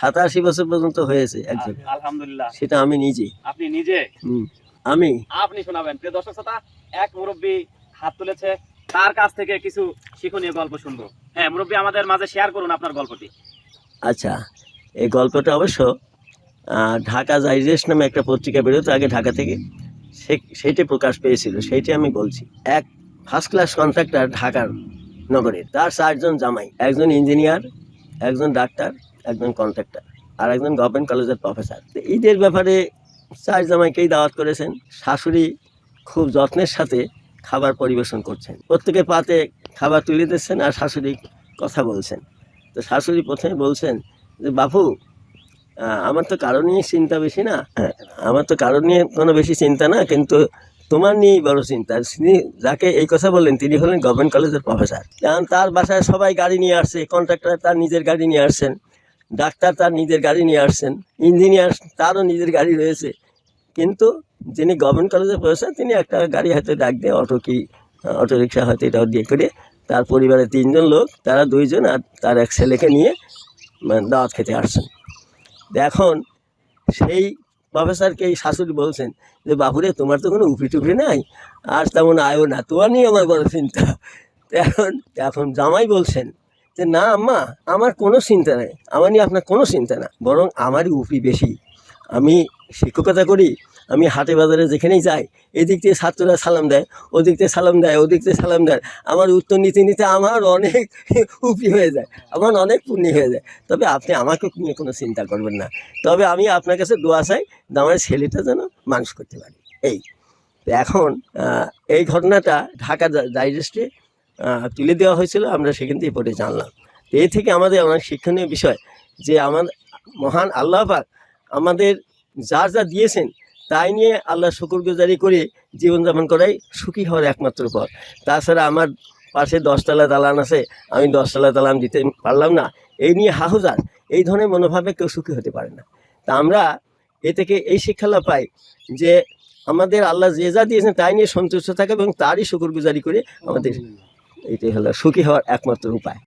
সাতাশি বছর পর্যন্ত হয়েছে একজন। আলহামদুলিল্লাহ। সেটা আমি নিজে। আপনি নিজে? হুম। আমি? আপনি শোনাবেন। প্রিয় দর্শক শ্রোতা এক মুরব্বী হাত তুলেছে। তার কাছ থেকে কিছু শিক্ষণীয় গল্প শুনব। হ্যাঁ মুরব্বী আমাদের মাঝে শেয়ার করুন আপনার গল্পটি। আচ্ছা এই গল্পটা অবশ্য ঢাকা জাইজেস নামে একটা পত্রিকা বেরোতো আগে ঢাকা থেকে। সে সেইটি প্রকাশ পেয়েছিল সেইটি আমি বলছি। এক ফার্স্ট ক্লাস কন্ট্রাক্টর ঢাকার নগরের। তার চারজন জামাই একজন ইঞ্জিনিয়ার একজন ডাক্তার একজন কন্ট্রাক্টর আর একজন গভর্নমেন্ট কলেজের প্রফেসর তো ঈদের ব্যাপারে চার জামাইকেই দাওয়াত করেছেন। শাশুড়ি খুব যত্নের সাথে খাবার পরিবেশন করছেন। প্রত্যেকের পাতে খাবার তুলে দিচ্ছেন আর শাশুড়ি কথা বলছেন। তো শাশুড়ি প্রথমে বলছেন যে, বাপু আমার তো কারও নিয়ে চিন্তা বেশি না। আমার তো কারও নিয়ে কোনো বেশি চিন্তা না, কিন্তু তোমার নিয়েই বড় চিন্তা। তিনি যাকে এই কথা বললেন, তিনি হলেন গভর্নমেন্ট কলেজের প্রফেসর কারণ তার বাসায় সবাই গাড়ি নিয়ে আসছে কন্ট্রাক্টর তার নিজের গাড়ি নিয়ে আসছেন। ডাক্তার তার নিজের গাড়ি নিয়ে আসছেন, ইঞ্জিনিয়ার তারও নিজের গাড়ি রয়েছে। কিন্তু যিনি গভর্নমেন্ট কলেজে প্রফেসর তিনি একটা গাড়ি হয়তো ডাক দিয়ে অটো কি, অটো রিক্সা হয়তো এটাও দিয়ে করে তার পরিবারের তিনজন লোক, তারা দুইজন আর তার এক ছেলেকে নিয়ে মানে দাওয়াত খেতে আসছেন। এখন সেই প্রফেসরকে এই শাশুড়ি বলছেন যে, বাপুরে, তোমার তো কোনো উপি টুপি নাই, আর তেমন আয়ও না, তোমার নিয়ে আমার বড় চিন্তা। এখন এখন জামাই বলছেন যে না, আম্মা, আমার কোনো চিন্তা নেই। আমার নিয়ে আপনার কোনো চিন্তা না। বরং আমারই উপি বেশি। আমি শিক্ষকতা করি, আমি হাটে বাজারে যেখানেই যাই, এদিক থেকে ছাত্ররা সালাম দেয়, ওদিক থেকে সালাম দেয়, ওদিক থেকে সালাম দেয়। আমার উত্তর নিতে নিতে আমার অনেক উপি হয়ে যায়, আমার অনেক পুণ্যি হয়ে যায়। তবে আপনি আমাকে নিয়ে কোনো চিন্তা করবেন না। তবে আমি আপনার কাছে দোয়া চাই আমার ছেলেটা যেন মানুষ করতে পারি। এই। এখন এই ঘটনাটা ঢাকা ডাইজেস্টে তুলে দেওয়া হয়েছিল, আমরা সেখান থেকে পড়ে জানলাম। তো এই থেকে আমাদের অনেক শিক্ষণীয় বিষয় যে আমার মহান আল্লাহ পাক আমাদের যা যা দিয়েছেন, তাই নিয়ে আল্লাহ শুকুরগুজারি করে জীবনযাপন করাই সুখী হওয়ার একমাত্র পথ। তাছাড়া আমার পাশে দশতলা দালান আছে, আমি দশতলা দালান দিতে পারলাম না। এই নিয়ে হাহুজার, এই ধরনের মনোভাবে কেউ সুখী হতে পারে না। তা আমরা এ থেকে এই শিক্ষালাভ পাই যে আমাদের আল্লাহ যে যা দিয়েছেন, তাই নিয়ে সন্তুষ্ট থাকা এবং তারই শুকুরগুজারি করে আমাদের এটাই হলো সুখী হওয়ার একমাত্র উপায়।